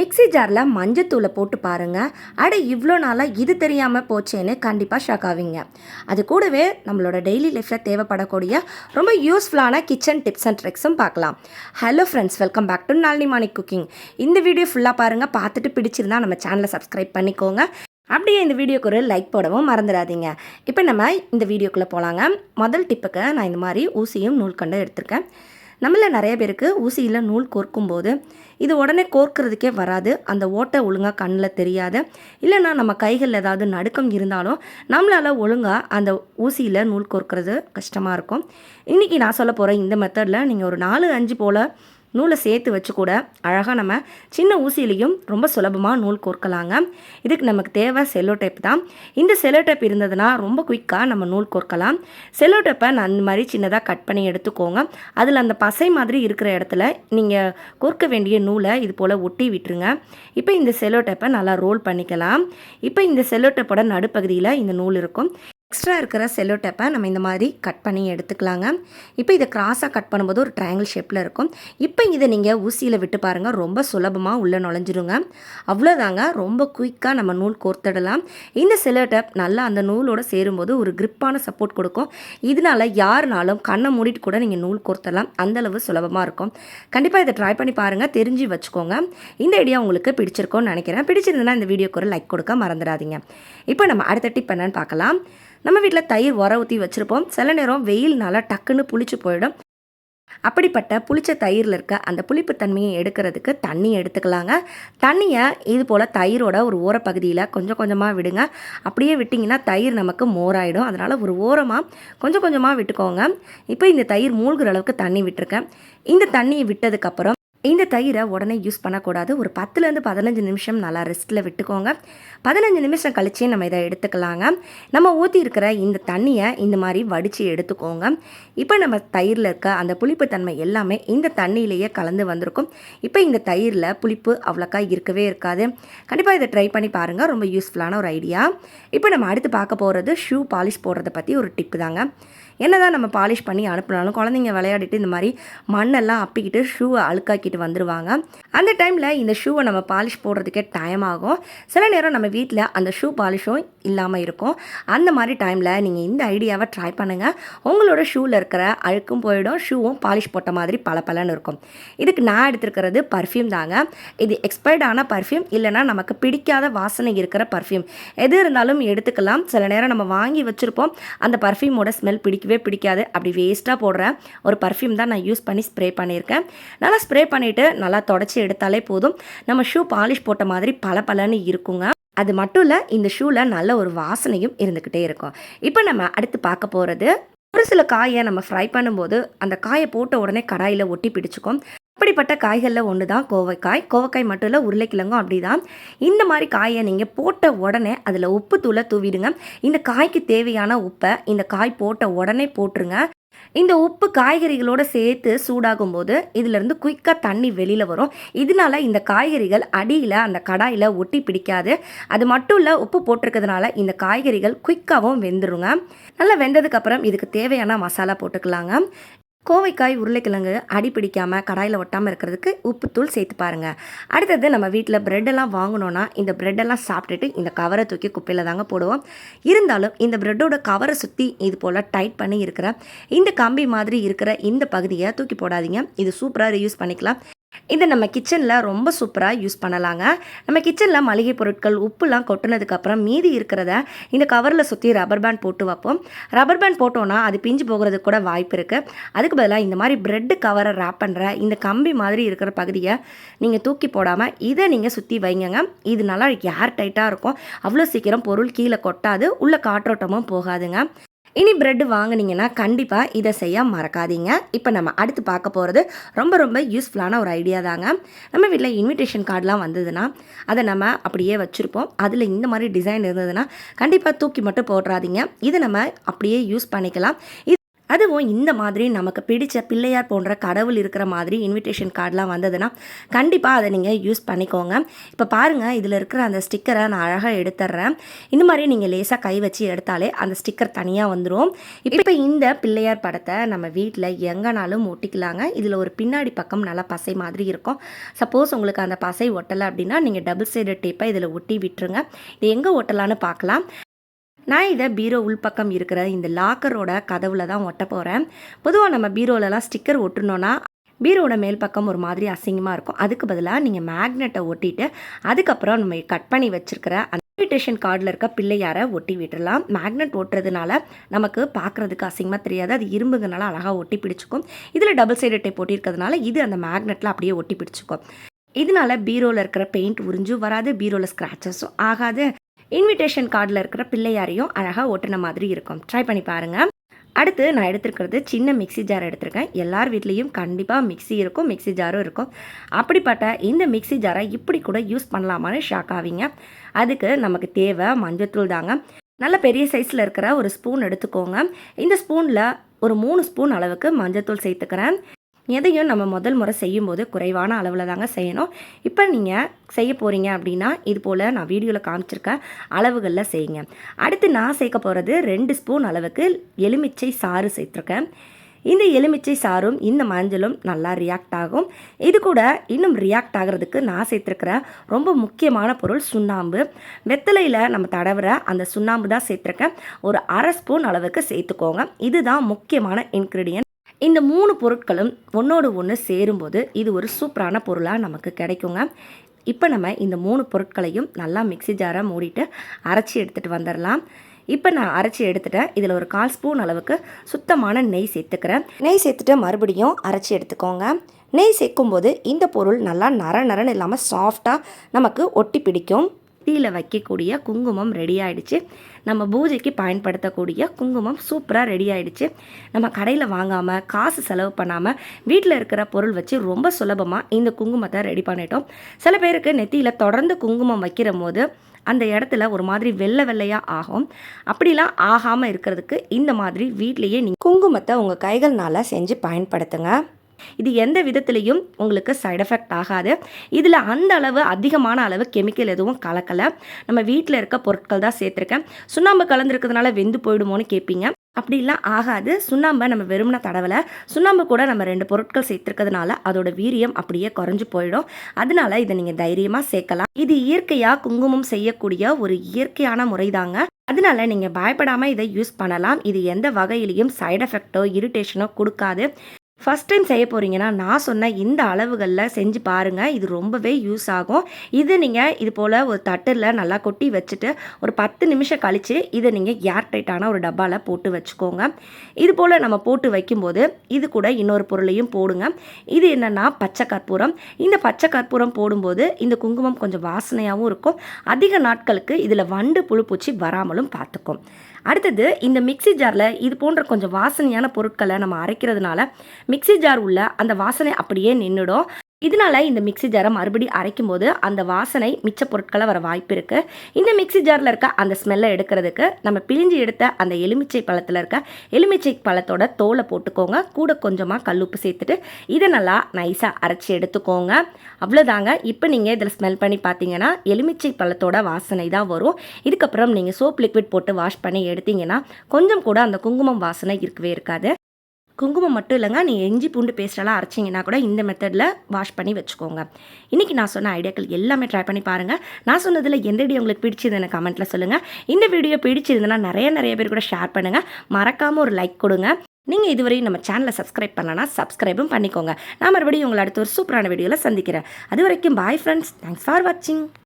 Mixie ஜாரில் மஞ்சத்தூளை போட்டு பாருங்கள் அட இவ்வளோ நாளாக இது தெரியாமல் போச்சேன்னு கண்டிப்பாக ஷாக் ஆவீங்க. அது கூடவே நம்மளோட டெய்லி லைஃப்பில் தேவைப்படக்கூடிய ரொம்ப யூஸ்ஃபுல்லான கிச்சன் டிப்ஸ் அண்ட் ட்ரிக்ஸும் பார்க்கலாம். Hello friends welcome back to Nalini morning cooking இந்த வீடியோ ஃபுல்லாக பாருங்கள் பார்த்துட்டு பிடிச்சிருந்தா நம்ம சேனலை சப்ஸ்கிரைப் பண்ணிக்கோங்க. அப்படியே இந்த வீடியோக்கு ஒரு லைக் போடவும் மறந்துடாதீங்க. இப்போ நம்ம இந்த வீடியோக்குள்ளே போகலாங்க முதல் டிப்புக்கு நான் இந்த மாதிரி ஊசியும் நூல்கண்டும் எடுத்திருக்கேன். நம்மள நிறைய பேருக்கு ஊசியில் நூல் கோர்க்கும்போது இது உடனே கோர்க்கிறதுக்கே வராது. அந்த ஓட்டை ஒழுங்காக கண்ணில் தெரியாது. இல்லைன்னா நம்ம கைகளில் ஏதாவது நடுக்கம் இருந்தாலும் நம்மளால் ஒழுங்காக அந்த ஊசியில் நூல் கோர்க்கிறது கஷ்டமாக இருக்கும். இன்றைக்கி நான் சொல்ல போகிற இந்த மெத்தடில் நீங்கள் ஒரு நாலு அஞ்சு போல் நூலை சேர்த்து வச்சு கூட அழகாக நம்ம சின்ன ஊசியிலையும் ரொம்ப சுலபமாக நூல் கோர்க்கலாங்க. இதுக்கு நமக்கு தேவை செல்லோ டேப் தான். இந்த செல்லோ டேப் இருந்ததுன்னா ரொம்ப குயிக்காக நம்ம நூல் கோர்க்கலாம். செல்லோ டேப்பை நான் அந்த மாதிரி சின்னதாக கட் பண்ணி எடுத்துக்கோங்க. அதில் அந்த பசை மாதிரி இருக்கிற இடத்துல நீங்கள் கோர்க்க வேண்டிய நூலை இது போல் ஒட்டி விட்டுருங்க. இப்போ இந்த செல்லோ டேப்பை நல்லா ரோல் பண்ணிக்கலாம். இப்போ இந்த செல்லோ டேப்போட நடுப்பகுதியில் இந்த நூல் இருக்கும். எக்ஸ்ட்ரா இருக்கிற செல்லோ டேப்பை நம்ம இந்த மாதிரி கட் பண்ணி எடுத்துக்கலாங்க. இப்போ இதை கிராஸாக கட் பண்ணும்போது ஒரு ட்ரையாங்கிள் ஷேப்பில் இருக்கும். இப்போ இதை நீங்கள் ஊசியில் விட்டு பாருங்கள் ரொம்ப சுலபமாக உள்ளே நுழைஞ்சிருங்க. அவ்வளோதாங்க ரொம்ப குயிக்காக நம்ம நூல் கோர்த்திடலாம். இந்த செல்லோ டேப் நல்லா அந்த நூலோடு சேரும்போது ஒரு கிரிப்பான சப்போர்ட் கொடுக்கும். இதனால யாருனாலும் கண்ணை மூடிட்டு கூட நீங்கள் நூல் கோர்த்தலாம் அந்தளவு சுலபமாக இருக்கும். கண்டிப்பாக இதை ட்ரை பண்ணி பாருங்கள் தெரிஞ்சு வச்சுக்கோங்க. இந்த ஐடியா உங்களுக்கு பிடிச்சிருக்கோன்னு நினைக்கிறேன். பிடிச்சிருந்ததுன்னா இந்த வீடியோக்கு ஒரு லைக் கொடுக்க மறந்துடாதீங்க. இப்போ நம்ம அடுத்த டிப் என்னன்னு பார்க்கலாம். நம்ம வீட்டில் தயிர் உர ஊற்றி வச்சுருப்போம். சில நேரம் வெயில்னால டக்குன்னு புளிச்சு போயிடும். அப்படிப்பட்ட புளிச்ச தயிரில் இருக்க அந்த புளிப்பு தன்மையை எடுக்கிறதுக்கு தண்ணி எடுத்துக்கலாங்க. தண்ணியை இது போல் தயிரோட ஒரு ஓரப்பகுதியில் கொஞ்சம் கொஞ்சமாக விடுங்க. அப்படியே விட்டிங்கன்னா தயிர் நமக்கு மோராயிடும். அதனால் ஒரு ஓரமாக கொஞ்சம் கொஞ்சமாக விட்டுக்கோங்க. இப்போ இந்த தயிர் மூழ்கிற அளவுக்கு தண்ணி விட்டுருக்கேன். இந்த தண்ணியை விட்டதுக்கப்புறம் இந்த தயிரை உடனே யூஸ் பண்ணக்கூடாது. ஒரு பத்துலேருந்து பதினஞ்சு நிமிஷம் நல்லா ரெஸ்ட்டில் விட்டுக்கோங்க. பதினஞ்சு நிமிஷம் கழிச்சே நம்ம இதை எடுத்துக்கலாங்க. நம்ம ஊற்றி இருக்கிற இந்த தண்ணியை இந்த மாதிரி வடித்து எடுத்துக்கோங்க. இப்போ நம்ம தயிரில் இருக்க அந்த புளிப்பு தன்மை எல்லாமே இந்த தண்ணியிலேயே கலந்து வந்திருக்கும். இப்போ இந்த தயிரில் புளிப்பு அவ்வளோக்கா இருக்கவே இருக்காது. கண்டிப்பாக இதை ட்ரை பண்ணி பாருங்கள் ரொம்ப யூஸ்ஃபுல்லான ஒரு ஐடியா இப்போ நம்ம அடுத்து பார்க்க போகிறது ஷூ பாலிஷ் போடுறத பற்றி ஒரு டிப்பு தாங்க. என்னதான் நம்ம பாலிஷ் பண்ணி அனுப்பினாலும் குழந்தைங்க விளையாடிட்டு இந்த மாதிரி மண்ணெல்லாம் அப்பிக்கிட்டு ஷூவை அழுக்காக்கிட்டு வந்துடுவாங்க அந்த டைமில் இந்த ஷூவை நம்ம பாலிஷ் போடுறதுக்கே டைம் ஆகும். சில நேரம் நம்ம வீட்டில் அந்த ஷூ பாலிஷும் இல்லாமல் இருக்கும். அந்த மாதிரி டைமில் நீங்கள் இந்த ஐடியாவை ட்ரை பண்ணுங்கள் உங்களோட ஷூவில் இருக்கிற அழுக்கும் போயிடும். ஷூவும் பாலிஷ் போட்ட மாதிரி பல இருக்கும். இதுக்கு நான் எடுத்துருக்கிறது பர்ஃப்யூம் தாங்க. இது எக்ஸ்பயர்டான பர்ஃப்யூம் இல்லைனா நமக்கு பிடிக்காத வாசனை இருக்கிற பர்ஃப்யூம் எது இருந்தாலும் எடுத்துக்கலாம். சில நேரம் நம்ம வாங்கி வச்சுருப்போம். அந்த பர்ஃப்யூமோட ஸ்மெல் பிடிக்கவே பிடிக்காது. அப்படி வேஸ்ட்டாக போடுற ஒரு பர்ஃப்யூம் தான் நான் யூஸ் பண்ணி ஸ்ப்ரே பண்ணியிருக்கேன். நல்லா ஸ்ப்ரே பண்ணிவிட்டு நல்லா தொடச்சி எடுத்தாலே போதும். நம்ம ஷூ பாலிஷ் போட்ட மாதிரி பல இருக்குங்க. அது மட்டும் இல்லை இந்த ஷூவில் நல்ல ஒரு வாசனையும் இருந்துக்கிட்டே இருக்கும். இப்போ நம்ம அடுத்து பார்க்க போகிறது ஒரு சில காயை நம்ம ஃப்ரை பண்ணும்போது அந்த காயை போட்ட உடனே கடாயில் ஒட்டி பிடிச்சிக்கும். அப்படிப்பட்ட காய்களில் ஒன்று தான் கோவைக்காய். கோவைக்காய் மட்டும் இல்லை உருளைக்கிழங்கும் அப்படி தான் இந்த மாதிரி காயை நீங்கள் போட்ட உடனே அதில் உப்பு தூளை தூவிடுங்க. இந்த காய்க்கு தேவையான உப்பை இந்த காய் போட்ட உடனே போட்டுருங்க. இந்த உப்பு காய்கறிகளோட சேர்த்து சூடாகும் போது இதிலிருந்து குயிக்காக தண்ணி வெளியில் வரும். இதனால இந்த காய்கறிகள் அடியில் அந்த கடாயில் ஒட்டி பிடிக்காது. அது மட்டும் இல்லை உப்பு போட்டிருக்கிறதுனால இந்த காய்கறிகள் குயிக்காகவும் வெந்துருங்க. நல்லா வெந்ததுக்கப்புறம் இதுக்கு தேவையான மசாலா போட்டுக்கலாங்க. கோவைக்காய் உருளைக்கிழங்கு அடி பிடிக்காமல் கடாயில் ஒட்டாமல் இருக்கிறதுக்கு உப்புத்தூள் சேர்த்து பாருங்கள் அடுத்தது நம்ம வீட்டில் ப்ரெட்டெல்லாம் வாங்கினோன்னா இந்த ப்ரெட்டெல்லாம் சாப்பிட்டுட்டு இந்த கவரை தூக்கி குப்பையில் தாங்க போடுவோம். இருந்தாலும் இந்த ப்ரெட்டோட கவரை சுற்றி இது போல் டைட் பண்ணி இருக்கிற இந்த கம்பி மாதிரி இருக்கிற இந்த பகுதியை தூக்கி போடாதீங்க. இது சூப்பராக ரியூஸ் பண்ணிக்கலாம். இதை நம்ம கிச்சனில் ரொம்ப சூப்பராக யூஸ் பண்ணலாங்க. நம்ம கிச்சனில் மளிகை பொருட்கள் உப்புலாம் கொட்டினதுக்கப்புறம் மீதி இருக்கிறத இந்த கவரில் சுற்றி ரப்பர் பேண்ட் போட்டு வைப்போம். ரப்பர் பேண்ட் போட்டோன்னா அது பிஞ்சு போகிறதுக்கு கூட வாய்ப்பு இருக்குது அதுக்கு பதிலாக இந்த மாதிரி பிரெட்டு கவரை ரேப் பண்ணுற இந்த கம்பி மாதிரி இருக்கிற பகுதியை நீங்கள் தூக்கி போடாமல் இதை நீங்கள் சுற்றி வைங்கங்க. இது நல்லா ஏர் டைட்டாக இருக்கும். அவ்வளோ சீக்கிரம் பொருள் கீழே கொட்டாது. உள்ள காற்றோட்டமும் போகாதுங்க. இனி பிரெட் வாங்குனீங்கன்னா கண்டிப்பாக இதை செய்ய மறக்காதீங்க. இப்போ நம்ம அடுத்து பார்க்க போகிறது ரொம்ப ரொம்ப யூஸ்ஃபுல்லான ஒரு ஐடியா தாங்க. நம்ம வீட்டில் இன்விடேஷன் கார்டெலாம் வந்ததுன்னா அதை நம்ம அப்படியே வச்சுருப்போம். அதில் இந்த மாதிரி டிசைன் இருந்ததுன்னா கண்டிப்பாக தூக்கி மட்டும் போடுறாதீங்க இதை நம்ம அப்படியே யூஸ் பண்ணிக்கலாம். இது அதுவும் இந்த மாதிரி நமக்கு பிடித்த பிள்ளையார் போன்ற கடவுள் இருக்கிற மாதிரி இன்விடேஷன் கார்டெலாம் வந்ததுன்னா கண்டிப்பாக அதை நீங்கள் யூஸ் பண்ணிக்கோங்க. இப்போ பாருங்கள் இதில் இருக்கிற அந்த ஸ்டிக்கரை நான் அழகாக எடுத்துட்றேன் இந்த மாதிரி நீங்கள் லேசாக கை வச்சு எடுத்தாலே அந்த ஸ்டிக்கர் தனியாக வந்துடும் இப்போ இந்த பிள்ளையார் படத்தை நம்ம வீட்டில் எங்கேனாலும் ஒட்டிக்கலாங்க. இதில் ஒரு பின்னாடி பக்கம் நல்லா பசை மாதிரி இருக்கும். சப்போஸ் உங்களுக்கு அந்த பசை ஒட்டலை அப்படின்னா நீங்கள் டபுள் சைடு டேப்பை இதில் ஒட்டி விட்டுருங்க. இது எங்கே ஒட்டலான்னு பார்க்கலாம். நான் இதை பீரோ உள்பக்கம் இருக்கிற இந்த லாக்கரோட கதவுல தான் ஒட்ட போகிறேன் பொதுவாக நம்ம பீரோலலாம் ஸ்டிக்கர் ஒட்டணும்னா பீரோட மேல் பக்கம் ஒரு மாதிரி அசிங்கமாக இருக்கும். அதுக்கு பதிலாக நீங்கள் மேக்னெட்டை ஒட்டிட்டு அதுக்கப்புறம் நம்ம கட் பண்ணி வச்சுருக்கிற அந்த இன்விடேஷன் கார்டில் இருக்க பிள்ளையாரை ஒட்டி விட்டுடலாம் மேக்னெட் ஒட்டுறதுனால நமக்கு பார்க்குறதுக்கு அசிங்கமாக தெரியாது. அது இரும்புங்கனால அழகாக ஒட்டி பிடிச்சிக்கும். இதில் டபுள் சைடு டைப் ஒட்டியிருக்கிறதுனால இது அந்த மேக்னெட்டில் அப்படியே ஒட்டி பிடிச்சிக்கும். இதனால பீரோவில் இருக்கிற பெயிண்ட் உறிஞ்சும் வராது. பீரோவில் ஸ்க்ராச்சஸும் ஆகாது. இன்விடேஷன் கார்டில் இருக்கிற பிள்ளையாரையும் அழகாக ஒட்டின மாதிரி இருக்கும். ட்ரை பண்ணி பாருங்கள் அடுத்து நான் எடுத்துருக்கிறது சின்ன மிக்ஸி ஜார் எடுத்திருக்கேன். எல்லார் வீட்லேயும் கண்டிப்பாக மிக்ஸி இருக்கும் மிக்ஸி ஜாரும் இருக்கும். அப்படிப்பட்ட இந்த மிக்ஸி ஜாரை இப்படி கூட யூஸ் பண்ணலாமான்னு ஷாக் ஆவீங்க. அதுக்கு நமக்கு தேவை மஞ்சத்தூள் தாங்க. நல்ல பெரிய சைஸில் இருக்கிற ஒரு ஸ்பூன் எடுத்துக்கோங்க. இந்த ஸ்பூனில் ஒரு மூணு ஸ்பூன் அளவுக்கு மஞ்சத்தூள் சேர்த்துக்கிறேன். எதையும் நம்ம முதல் முறை செய்யும்போது குறைவான அளவில் தாங்க செய்யணும். இப்போ நீங்கள் செய்ய போகிறீங்க அப்படின்னா இது போல் நான் வீடியோவில் காமிச்சிருக்க அளவுகளில் செய்யுங்க. அடுத்து நான் சேர்க்க போகிறது ரெண்டு ஸ்பூன் அளவுக்கு எலுமிச்சை சாறு சேர்த்துருக்கேன். இந்த எலுமிச்சை சாரும் இந்த மஞ்சளும் நல்லா ரியாக்ட் ஆகும். இது கூட இன்னும் ரியாக்ட் ஆகிறதுக்கு நான் சேர்த்துருக்கிற ரொம்ப முக்கியமான பொருள் சுண்ணாம்பு. வெத்தலையில் நம்ம தடவுற அந்த சுண்ணாம்பு தான் சேர்த்துருக்கேன். ஒரு அரை ஸ்பூன் அளவுக்கு சேர்த்துக்கோங்க. இதுதான் முக்கியமான இன்க்ரீடியன்ட் இந்த மூணு பொருட்களும் ஒன்றோடு ஒன்று சேரும்போது இது ஒரு சூப்பரான பொருளாக நமக்கு கிடைக்குங்க. இப்போ நம்ம இந்த மூணு பொருட்களையும் நல்லா மிக்ஸி ஜாராக மூடிட்டு அரைச்சி எடுத்துகிட்டு வந்துடலாம் இப்போ நான் அரைச்சி எடுத்துட்டேன். இதில் ஒரு கால் ஸ்பூன் அளவுக்கு சுத்தமான நெய் சேர்த்துக்கிறேன். நெய் சேர்த்துட்டு மறுபடியும் அரைச்சி எடுத்துக்கோங்க. நெய் சேர்க்கும்போது இந்த பொருள் நல்லா நர நரன்னு இல்லாமல் சாஃப்டாக நமக்கு ஒட்டி பிடிக்கும். நெத்தியில் வைக்கக்கூடிய குங்குமம் ரெடி ஆகிடுச்சு நம்ம பூஜைக்கு பயன்படுத்தக்கூடிய குங்குமம் சூப்பராக ரெடி ஆகிடுச்சு நம்ம கடையில் வாங்காமல் காசு செலவு பண்ணாமல் வீட்டில் இருக்கிற பொருள் வச்சு ரொம்ப சுலபமாக இந்த குங்குமத்தை ரெடி பண்ணிட்டோம். சில பேருக்கு நெத்தியில் தொடர்ந்து குங்குமம் வைக்கிற போது அந்த இடத்துல ஒரு மாதிரி வெள்ளை வெள்ளையாக ஆகும். அப்படிலாம் ஆகாமல் இருக்கிறதுக்கு இந்த மாதிரி வீட்லேயே நீங்கள் குங்குமத்தை உங்கள் கைகள்னால செஞ்சு பயன்படுத்துங்க. இது எந்த விதத்துலேயும் உங்களுக்கு சைட் எஃபெக்ட் ஆகாது. இதில் அந்த அளவு அதிகமான அளவு கெமிக்கல் எதுவும் கலக்கலை. நம்ம வீட்டில் இருக்க பொருட்கள் தான் சேர்த்துருக்கேன். சுண்ணாம்பு கலந்துருக்கிறதுனால வெந்து போயிடுமோன்னு கேட்பீங்க அப்படிலாம் ஆகாது. சுண்ணாம்பை நம்ம வெறும்னா தடவலை. சுண்ணாம்பு கூட நம்ம ரெண்டு பொருட்கள் சேர்த்துருக்கிறதுனால அதோட வீரியம் அப்படியே குறைஞ்சி போயிடும். அதனால இதை நீங்கள் தைரியமாக சேர்க்கலாம். இது இயற்கையாக குங்குமம் செய்யக்கூடிய ஒரு இயற்கையான முறை தாங்க அதனால நீங்கள் பயப்படாமல் இதை யூஸ் பண்ணலாம். இது எந்த வகையிலையும் சைடு எஃபெக்டோ இரிட்டேஷனோ கொடுக்காது. ஃபஸ்ட் டைம் செய்ய போகிறீங்கன்னா நான் சொன்ன இந்த அளவுகளில் செஞ்சு பாருங்கள் இது ரொம்பவே யூஸ் ஆகும். இது நீங்கள் இது போல் ஒரு தட்டில் நல்லா கொட்டி வச்சுட்டு ஒரு பத்து நிமிஷம் கழித்து இதை நீங்கள் ஏர் டைட்டான ஒரு டப்பாவில் போட்டு வச்சுக்கோங்க. இது போல் நம்ம போட்டு வைக்கும்போது இது கூட இன்னொரு பொருளையும் போடுங்க. இது என்னென்னா பச்சை கற்பூரம். இந்த பச்சை கற்பூரம் போடும்போது இந்த குங்குமம் கொஞ்சம் வாசனையாகவும் இருக்கும். அதிக நாட்களுக்கு இதில் வண்டு புழு பூச்சி வராமலும் பார்த்துக்கும் அடுத்தது இந்த மிக்சி ஜாரில் இது போன்ற கொஞ்சம் வாசனையான பொருட்களை நம்ம அரைக்கிறதுனால மிக்சி ஜார் உள்ள அந்த வாசனை அப்படியே நின்றுடும் இதனால இந்த மிக்சி ஜாரை மறுபடியும் அரைக்கும் போது அந்த வாசனை மிச்ச பொருட்களை வர வாய்ப்பு இருக்குது இந்த மிக்சி ஜாரில் இருக்க அந்த ஸ்மெல்லை எடுக்கிறதுக்கு நம்ம பிழிஞ்சு எடுத்த அந்த எலுமிச்சை பழத்தில் இருக்க எலுமிச்சை பழத்தோட தோலை போட்டுக்கோங்க. கூட கொஞ்சமாக கல்லுப்பு சேர்த்துட்டு இதை நல்லா நைஸாக அரைச்சி எடுத்துக்கோங்க. அவ்வளோதாங்க இப்போ நீங்கள் இதில் ஸ்மெல் பண்ணி பார்த்தீங்கன்னா எலுமிச்சை பழத்தோட வாசனை தான் வரும். இதுக்கப்புறம் நீங்கள் சோப் லிக்விட் போட்டு வாஷ் பண்ணி எடுத்தீங்கன்னா கொஞ்சம் கூட அந்த குங்குமம் வாசனை இருக்கவே இருக்காது. குங்குமம் மட்டும் இல்லைங்க நீங்கள் இஞ்சி பூண்டு பேஸ்டெல்லாம் அரைச்சிங்கன்னா கூட இந்த மெத்தடில் வாஷ் பண்ணி வச்சுக்கோங்க. இன்றைக்கி நான் சொன்ன ஐடியாக்கள் எல்லாமே ட்ரை பண்ணி பாருங்கள் நான் சொன்னதில் எந்த வீடியோ உங்களுக்கு பிடிச்சது கமெண்ட்டில் சொல்லுங்கள் இந்த வீடியோ பிடிச்சிருந்தேன்னா நிறைய நிறைய பேர் கூட ஷேர் பண்ணுங்கள் மறக்காமல் ஒரு லைக் கொடுங்க. நீங்கள் இதுவரையும் நம்ம சேனலை சப்ஸ்கிரைப் பண்ணலன்னா சப்ஸ்கிரைபும் பண்ணிக்கோங்க. நான் மறுபடியும் உங்களை அடுத்த ஒரு சூப்பரான வீடியோவில் சந்திக்கிறேன். அது வரைக்கும் பாய் ஃப்ரெண்ட்ஸ் தேங்க்ஸ் ஃபார் வாட்சிங்